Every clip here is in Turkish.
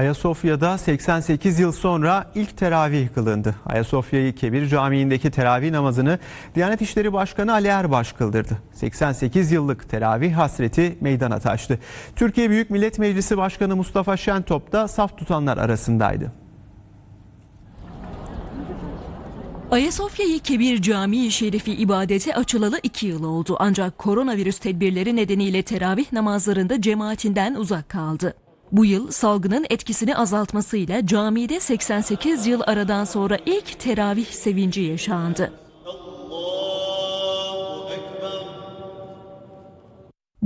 Ayasofya'da 88 yıl sonra ilk teravih kılındı. Ayasofya'yı Kebir Camii'ndeki teravih namazını Diyanet İşleri Başkanı Ali Erbaş kıldırdı. 88 yıllık teravih hasreti meydana taştı. Türkiye Büyük Millet Meclisi Başkanı Mustafa Şentop da saf tutanlar arasındaydı. Ayasofya'yı Kebir Camii Şerifi ibadete açılalı iki yıl oldu. Ancak koronavirüs tedbirleri nedeniyle teravih namazlarında cemaatinden uzak kaldı. Bu yıl salgının etkisini azaltmasıyla camide 88 yıl aradan sonra ilk teravih sevinci yaşandı.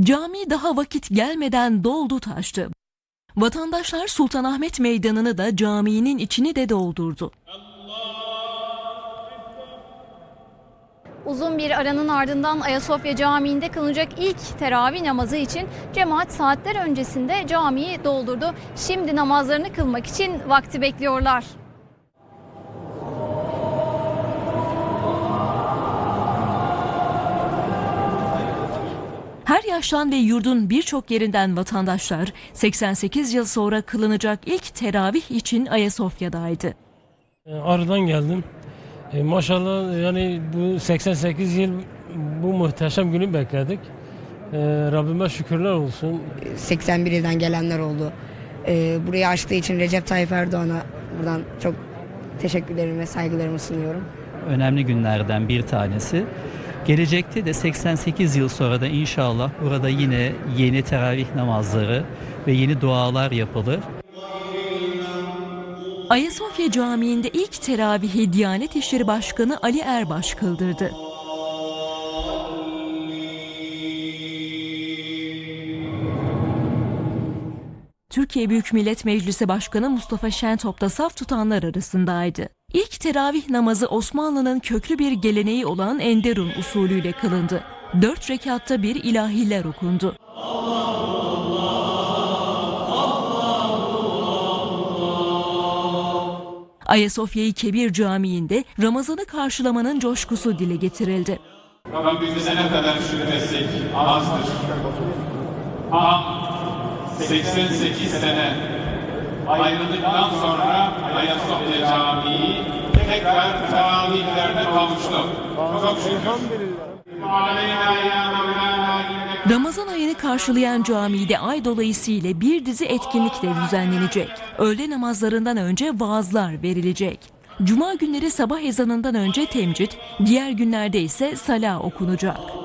Cami daha vakit gelmeden doldu taştı. Vatandaşlar Sultanahmet Meydanı'nı da caminin içini de doldurdu. Uzun bir aranın ardından Ayasofya Camii'nde kılınacak ilk teravih namazı için cemaat saatler öncesinde camiyi doldurdu. Şimdi namazlarını kılmak için vakti bekliyorlar. Her yaştan ve yurdun birçok yerinden vatandaşlar 88 yıl sonra kılınacak ilk teravih için Ayasofya'daydı. E, Ağrı'dan geldim. E, maşallah yani bu 88 yıl bu muhteşem günü bekledik. E, Rabbime şükürler olsun. 81 ilden gelenler oldu. Ee, burayı açtığı için Recep Tayyip Erdoğan'a buradan çok teşekkürlerimi ve saygılarımı sunuyorum. önemli günlerden bir tanesi. Gelecekte de 88 yıl sonra da inşallah burada yine yeni teravih namazları ve yeni dualar yapılır. Ayasofya Camii'nde ilk teravihi Diyanet İşleri Başkanı Ali Erbaş kıldırdı. Türkiye Büyük Millet Meclisi Başkanı Mustafa Şentop da saf tutanlar arasındaydı. İlk teravih namazı Osmanlı'nın köklü bir geleneği olan Enderun usulüyle kılındı. Dört rekatta bir ilahiler okundu. Ayasofya-i Kebir Camii'nde Ramazan'ı karşılamanın coşkusu dile getirildi. Rabbimize ne kadar şükretsek azdır. Ama 88 sene ayrıldıktan sonra Ayasofya Camii tekrar teravihlerde kavuştu. Çok şükür. Ramazan ayını karşılayan camide ay dolayısıyla bir dizi etkinlik de düzenlenecek. Öğle namazlarından önce vaazlar verilecek. Cuma günleri sabah ezanından önce temcit, diğer günlerde ise sala okunacak.